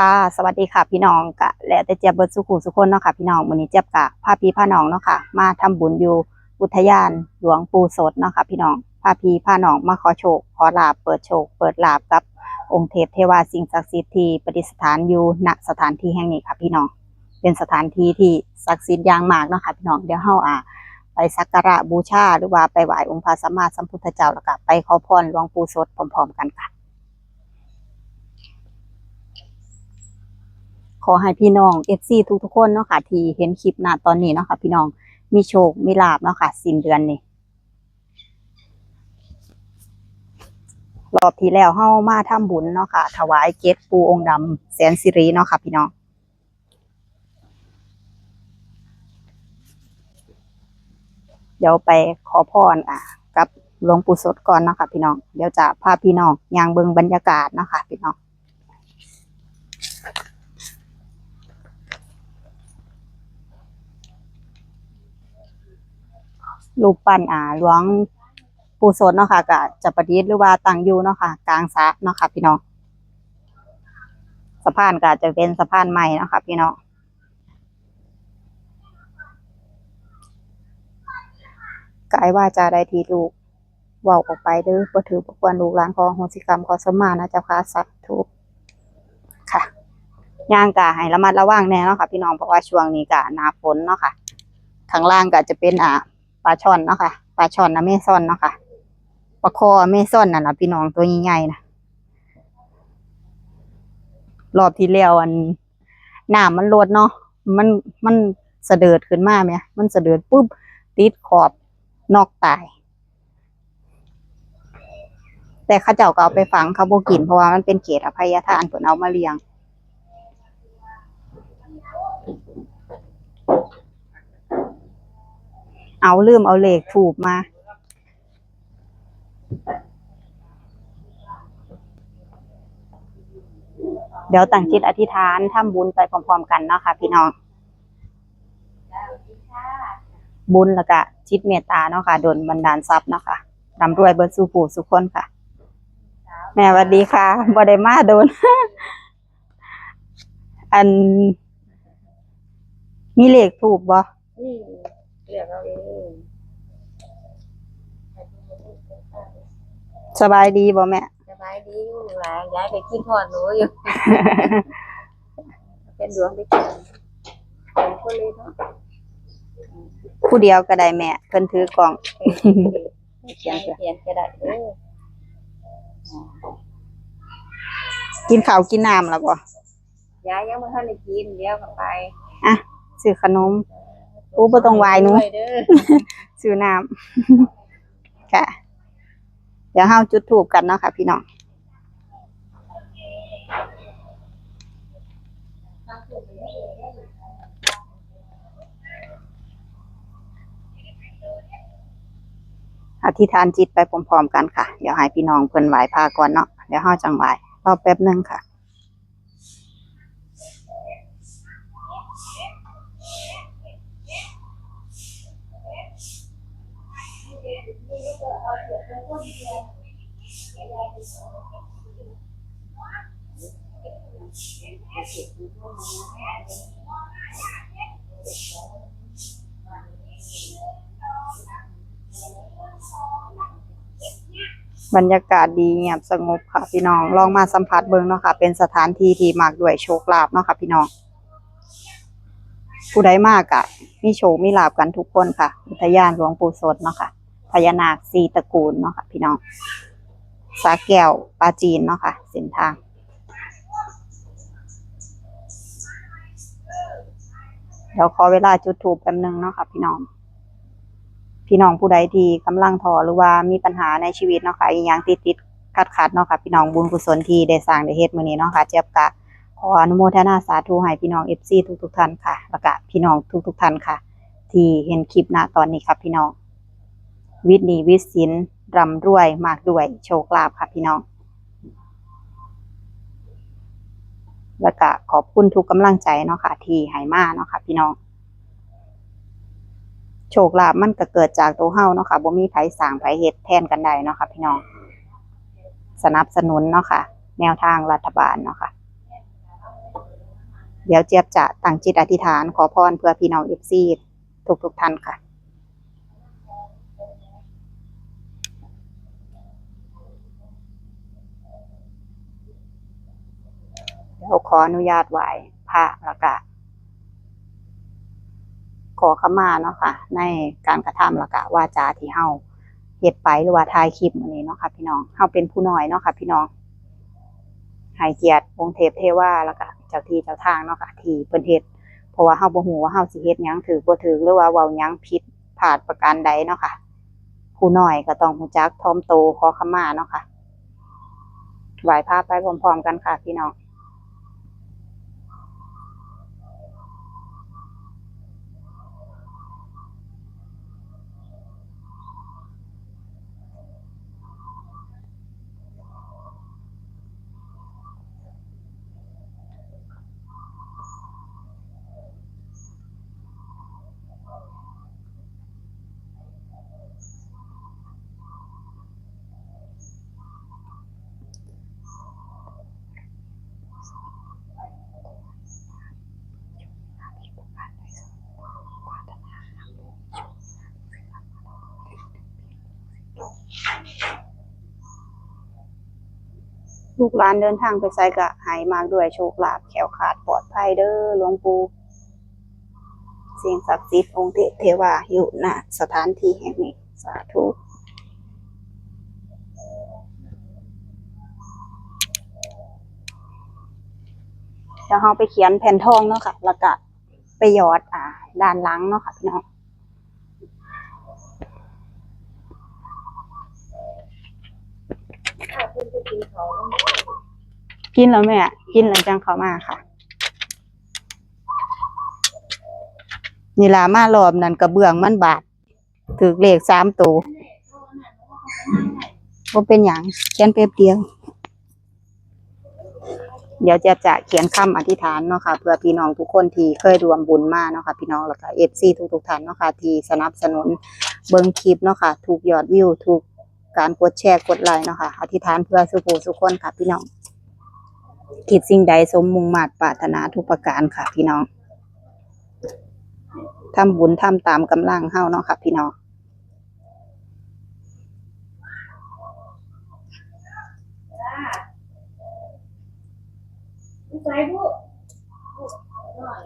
ค่ะสวัสดีค่ะพี่น้องกะและแต่เจี๊ยบเบิดสุขุสุคนเนาะค่ะพี่น้องมื้อนี้เจี๊ยบกะพาพี่พาน้องเนาะค่ะมาทำบุญอยู่อุทยานหลวงปู่สดเนาะค่ะพี่น้องพาพี่พาน้องมาขอโชค ขอลาบเปิดโชค เปิดลาบกับองค์เทพเทวาสิ่งศักดิ์สิทธิ์ที่ประดิษฐานอยู่ณสถานที่แห่งนี้ค่ะพี่น้องเป็นสถานที่ที่ศักดิ์สิทธิ์อย่างมากเนาะค่ะพี่น้องเดี๋ยวเฮาอ่าไปสักการะบูชาหรือว่าไปไหว้องค์พระสัมมาสัมพุทธเจ้าแล้วก็ไปขอพรหลวงปู่สดพร้อมๆกันค่ะ ขอให้พี่น้องเอฟซีทุกๆคนเนาะค่ะ ที่เห็นคลิปหน้าตอนนี้เนาะค่ะ พี่น้องมีโชค มีลาบเนาะค่ะสิ้นเดือนนี้รอบที่แล้วเฮามาทำบุญเนาะค่ะ ถวายเกศปูองค์ดำแสนสิริเนาะค่ะ พี่น้องเดี๋ยวไปขอพรอะ กับหลวงปู่สดก่อนเนาะค่ะ พี่น้องเดี๋ยวจะพาพี่น้องย่างเบิงบรรยากาศเนาะค่ะ พี่น้อง รูปปั้นอ่าหลวงปู่สดเนาะค่ะก็จะประดิษฐ์หรือว่าตั้งอยู่เนาะค่ะ กลางสระเนาะค่ะ พี่น้องสะพานก็จะเป็นสะพานใหม่เนาะค่ะพี่น้องกายว่าจะได้ทีลูกเว่าออกไปเด้อบ่ถือบ่ควรลูกหลานขอโหสิกรรมขอสมมานะเจ้าค่ะสาธุค่ะย่างกะให้ระมัดระวังแน่เนาะค่ะ พี่น้องเพราะว่าช่วงนี้กะหน้าฝนเนาะค่ะข้างล่างก็จะเป็นอ่า ปลาช่อนเนาะค่ะปลาช่อนอเมซอนเนาะค่ะปลาคอเมซอนน่ะนะพี่น้องตัวใหญ่ๆนะรอบที่แล้วอันหน้ำมันลดเนาะมันมันเสดิร์ดขึ้นมาไหมมันเสดิร์ดปุ๊บติดขอบนอกตาย แต่ข้าเจ้าก็เอาไปฝังเขาบ่กินเพราะว่ามันเป็นเขตอภัยทานเพิ่นเอามาเลี้ยง เอาลืมเอาเลขถูกมา เดี๋ยวตั้งจิตอธิษฐานทำบุญไปพร้อมๆกันเนาะค่ะพี่น้อง บุญแล้วก็จิตเมตตาเนาะค่ะดลบันดาลทรัพย์เนาะค่ะร่ำรวยเบิดสู่ปู่สุขคนค่ะ แม่สวัสดีค่ะบ่ได้มาโดน อัน มีเลขถูกบ่นี่ เรียกเอาเองสบายดีบ่แม่ สบายดีอยู่หลายย้ายไปกินทอดหนูอยู่ เป็นดวงไปกินเป็นคนเลยเนาะผู้เดียวก็ได้แม่ เพิ่นถือกล่องเขียนเขียนก็ได้เด้อกินข้าวกินน้ำแล้วบ่ย้ายยังไม่ทันได้กินเดี๋ยวกลับไป อะซื้อขนม อู้บ่ต้องไหว้หนูเด้อซื้อน้ำค่ะ เดี๋ยวเฮาจุดธูปกันเนาะค่ะ พี่น้องอธิษฐานจิตไปพร้อมๆกันค่ะ เดี๋ยวให้พี่น้องเพิ่นไหว้พาก่อนเนาะ เดี๋ยวเฮาจังไหว้รอแป๊บหนึงค่ะ บรรยากาศดีเงียบสงบค่ะพี่น้องลองมาสัมผัสเบิงเนาะค่ะ เป็นสถานที่ที่มากด้วยโชคลาภเนาะค่ะพี่น้อง ผู้ใดมากอะมีโชคมีลาบกันทุกคนค่ะอุทยานหลวงปู่สดเนาะค่ะ พญานาคสีตระกูลเนาะค่ะพี่น้อง สาแก้วปลาจีนเนาะค่ะเส้นทาง เดี๋ยวขอเวลาจุดถูปแป๊บนึงเนาะค่ะพี่น้อง พี่น้องผู้ใดที่กำลังท้อหรือว่ามีปัญหาในชีวิตเนาะค่ะอีหยังติดติดขัดขัดเนาะค่ะพี่น้องบุญกุศลที่ได้สร้างได้เฮ็ดมื้อนี้เนาะค่ะเจี๊ยบกะขออนุโมทนาสาธุให้พี่น้อง FC ทุกๆท่านค่ะแล้วก็พี่น้องทุกๆท่านค่ะ ที่เห็นคลิปณตอนนี้ครับพี่น้อง วิทย์นีวิทย์สินร่ำรวยมากด้วยโชคลาภค่ะพี่น้อง แล้วก็ขอบคุณทุกกำลังใจเนาะค่ะ ที่ให้มาเนาะค่ะ พี่น้อง โชคลาภมันก็เกิดจากตัวเฮาเนาะค่ะบ่มีไผสร้างไผเฮ็ดแทนกันได้เนาะค่ะ พี่น้อง สนับสนุนเนาะค่ะ แนวทางรัฐบาลเนาะค่ะเดี๋ยวเจี๊ยบจะตั้งจิตอธิษฐานขอพรเพื่อพี่น้องเอฟซีทุกทุกๆท่านค่ะ เดี๋ยวขออนุญาตไหว้พระแล้วก็ขอขมาเนาะค่ะ ในการกระทำแล้วก็วาจาที่เฮาเฮ็ดไปหรือว่าถ่ายคลิปอนี้เนาะค่ะ พี่น้องเฮาเป็นผู้น้อยเนาะค่ะ พี่น้องให้เกียรติองเทพเทวาแล้วก็เจ้าที่เจ้าทางเนาะค่ะที่เพิ่นเฮ็ดเพราะว่าเฮาบ่ฮู้ว่าเฮาสิเฮ็ดหยังถือบ่ถือหรือว่าเว้าหยังผิดพลาดประการใดเนาะค่ะ ผู้น้อยก็ต้องรู้จักถ่อมโตขอขมาเนาะค่ะไหว้พระไปพร้อมๆกันค่ะ พี่น้อง ลูกหลานเดินทางไปไสก็หายมากด้วยโชคลาภแขวขาดปลอดภัยเด้อหลวงปู่สิ่งศักดิ์สิทธิ์องค์เทพเทวาอยู่ณสถานที่แห่งนี้สาธุเดี๋ยวเราไปเขียนแผ่นทองเนาะค่ะแล้วก็ไปหยอดอ่า ด้านหลังเนาะค่ะพี่น้อง ถ้า คุณจะกินเขากินแล้วแม่กินแล้วจังเขามาค่ะ นี่ล่ะมารอบนั้นกระเบื้องมันบาดถือเลขสามตัวว่าเป็นอย่างเขียนเป๊บเดียว เดี๋ยวจะจะเขียนคำอธิษฐานเนาะค่ะเพื่อพี่น้องทุกคนที่เคยรวมบุญมาเนาะค่ะพี่น้องแล้วก็เอฟซีทุกทุกๆท่านเนาะค่ะที่สนับสนุนเบิ้งคลิปเนาะค่ะถูกยอดวิวถูก การกดแชร์กดไลค์เนาะค่ะอธิษฐานเพื่อสุขสุขคนค่ะพี่น้องคิดสิ่งใดสมมุงมาตรปรารถนาทุกประการค่ะพี่น้องทำบุญทำตามกำลังเฮาเนาะค่ะพี่น้องใส่บุหน่อย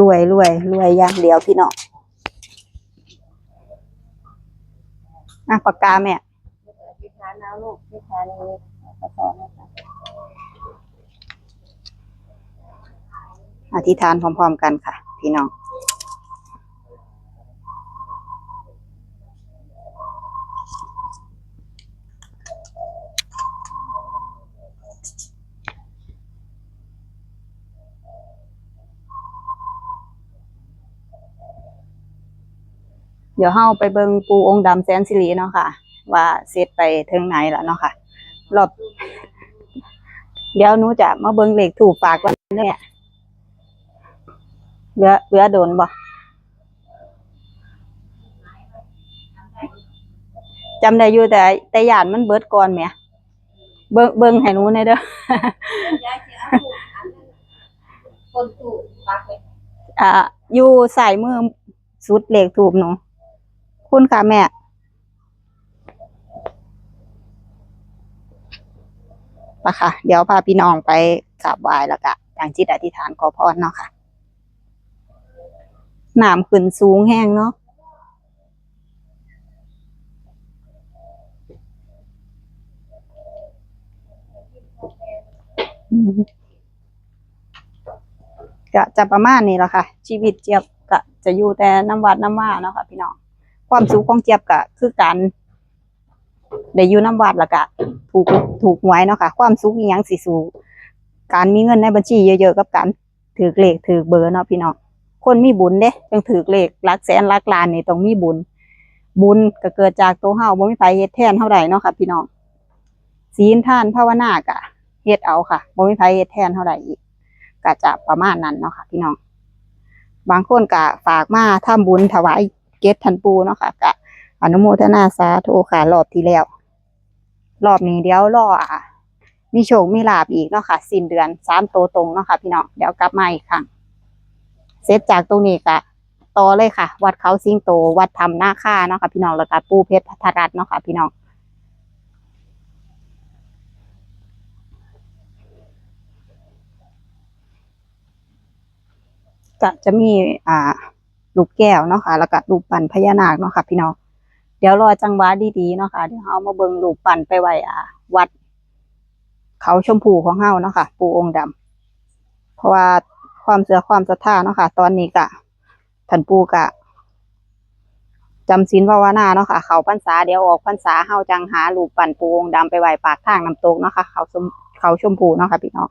รวยรวยรวยอย่างเดียวพี่น้องอะปากกาแม่พิธานเอาลูกพิธานนี้กระสอบนะคะอธิษฐานพร้อม ๆ กันค่ะ พี่น้อง ดี๋ยวเฮาไปเบิงปูองค์ดำแสนสิริเนาะค่ะ ว่าเสร็จไปถึงไหนแล้วเนาะค่ะรอบเดี๋ยวหนูจะมาเบิงเหลขถูกฝากไว้เนี่ยเหลือเหลือโดนบ่จำได้อยู่แต่แต่หยานมันเบิดก่อนแหมเบิ่งเบิ่งให้หนูหน่อยเด้ออ่าอยู่ใสายมือสุดเหลขถูกหนู คุณค่ะแม่ ปะค่ะ เดี๋ยวพาพี่น้องไปกราบไหว้แล้วก็ตั้งจิตอธิษฐานขอพรเนาะค่ะน้ำขึ้นสูงแห้งเนาะก็จะประมาณนี้แหละค่ะ ชีวิตเจี๊ยบก็จะอยู่แต่น้ำวัดน้ำว่าเนาะค่ะพี่น้อง ความสุขของเจี๊ยบก็คือการได้อยู่น้ำวัดแล้วก็ถูกถูกหวยเนาะค่ะ ความสุขอีหยังสิสูการมีเงินในบัญชีเยอะๆกับการถือเลขถือเบอร์เนาะพี่น้องคนมีบุญเด้จังถือเลขหลักแสนหลักล้านนี่ต้องมีบุญ บุญก็เกิดจากตัวเฮาบ่มีไผเฮ็ดแทนเท่าใดเนาะค่ะ พี่น้องศีลท่านภาวนากะเฮ็ดเอาค่ะบ่มีไผเฮ็ดแทนเท่าใดอีกก็จะประมาณนั้นเนาะค่ะ พี่น้องบางคนก็ฝากมาทำบุญถวาย เกศทันปูเนาะค่ะก็อนุโมทนาสาธุค่ะรอบที่แล้ว รอบนี้เดี๋ยวรออะมีโชคมีลาบอีกเนาะค่ะสิ้นเดือนสามโตตรงเนาะค่ะพี่น้องเดี๋ยวกลับมาอีกครั้งเสร็จจากตรงนี้ก็ต่อเลยค่ะ วัดเขาสิงโต วัดธรรมนาค่าเนาะค่ะพี่น้องแล้วก็ปูเพชรพัทรรัตน์เนาะค่ะพี่น้องก็จะมีอ่า ลูกแก้วเนาะค่ะแล้วก็ลูกปั่นพญานาคเนาะค่ะพี่น้องเดี๋ยวรอจังหวะดีๆเนาะค่ะเดี๋ยวเอามาเบิ่งลูกปั่นไปไว้อ่าวัด เขาชมพูของเฮาเนาะค่ะปูองค์ดำเพราะว่าความเสือความศรัทธาเนาะค่ะ ตอนนี้กะท่านปูกะจำศีลภาวนาเนาะค่ะ เขาพรรษาเดี๋ยวออกพรรษาเฮาจังหาลูกปั่นปูองค์ดำไปไหว้ปากทางน้ำตกเนาะค่ะ เขาชมเขาชมพูเนาะค่ะพี่น้อง